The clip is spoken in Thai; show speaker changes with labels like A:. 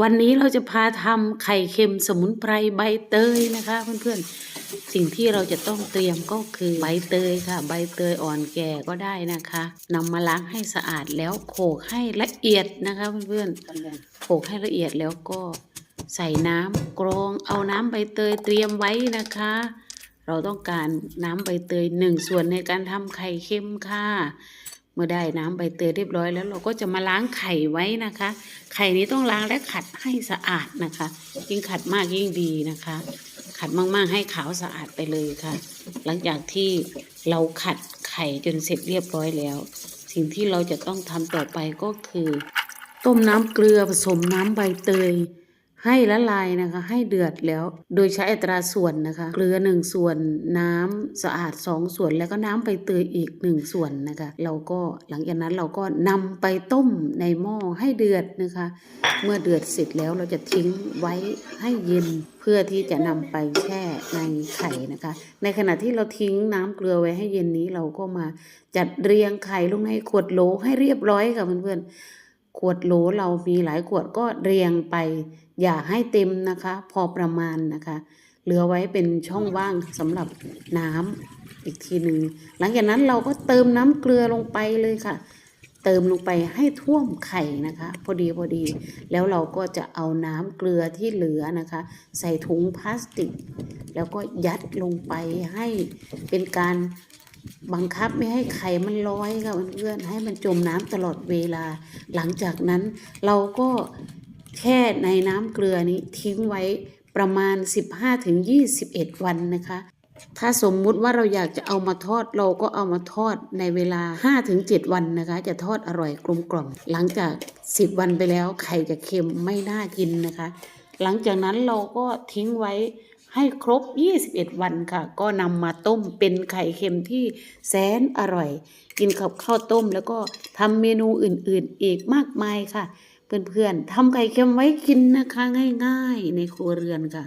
A: วันนี้เราจะพาทำไข่เค็มสมุนไพรใบเตยนะคะเพื่อนๆ สิ่งที่เราจะต้องเตรียมก็คือใบเตยค่ะ ใบเตยอ่อนแก่ก็ได้นะคะนำมาล้างให้สะอาดแล้วโขลกให้ละเอียดนะคะเพื่อนๆโขลกให้ละเอียดแล้วก็ใส่น้ำกรองเอาน้ำใบเตยเตรียมไว้นะคะ เราต้องการน้ำใบเตยหนึ่งส่วนในการทำไข่เค็มค่ะ เมื่อได้น้ำใบเตยเรียบร้อยแล้วเราก็จะมาล้างไข่ไว้นะคะ ไข่นี้ต้องล้างและขัดให้สะอาดนะคะ ยิ่งขัดมากยิ่งดีนะคะ ขัดมากๆให้ขาวสะอาดไปเลยค่ะ หลังจากที่เราขัดไข่จนเสร็จเรียบร้อยแล้ว สิ่งที่เราจะต้องทำต่อไปก็คือ ต้มน้ำเกลือผสมน้ำใบเตย ให้ละลายนะคะ ให้เดือดแล้ว โดยใช้อัตราส่วนนะคะ เกลือหนึ่งส่วนน้ำสะอาดสองส่วนแล้วก็น้ำใบเตยอีกหนึ่งส่วนนะคะ เราก็หลังจากนั้นเราก็นำไปต้มในหม้อให้เดือดนะคะ เมื่อเดือดเสร็จแล้วเราจะทิ้งไว้ให้เย็นเพื่อที่จะนำไปแช่ในไข่นะคะ ในขณะที่เราทิ้งน้ำเกลือไว้ให้เย็นนี้เราก็มาจัดเรียงไข่ลงในขวดโหลให้เรียบร้อยค่ะเพื่อนๆ ขวดโหลเรามีหลายขวดก็เรียงไป อย่าให้เต็มนะคะ พอประมาณนะคะ เหลือไว้เป็นช่องว่างสำหรับน้ำอีกทีหนึ่งหลังจากนั้นเราก็เติมน้ำเกลือลงไปเลยค่ะ เติมลงไปให้ท่วมไข่นะคะ พอดีพอดี แล้วเราก็จะเอาน้ำเกลือที่เหลือนะคะ ใส่ถุงพลาสติก แล้วก็ยัดลงไปให้เป็นการ บังคับไม่ให้ไข่มันลอยค่ะเพื่อนๆให้มันจมน้ำตลอดเวลา หลังจากนั้นเราก็แช่ในน้ำเกลือนี้ทิ้งไว้ประมาณ 15-21 วันนะคะ ถ้าสมมุติว่าเราอยากจะเอามาทอดเราก็เอามาทอดในเวลา 5-7 วันนะคะ จะทอดอร่อยกลมกล่อม หลังจาก 10 วันไปแล้วไข่จะเค็มไม่น่ากินนะคะ หลังจากนั้นเราก็ทิ้งไว้ ให้ครบ 21 วันค่ะ ก็นำมาต้มเป็นไข่เค็มที่แสนอร่อย กินกับข้าวต้มแล้วก็ทำเมนูอื่นๆ อีกมากมายค่ะ เพื่อนๆทำไข่เค็มไว้กินนะคะง่ายๆ ในครัวเรือนค่ะ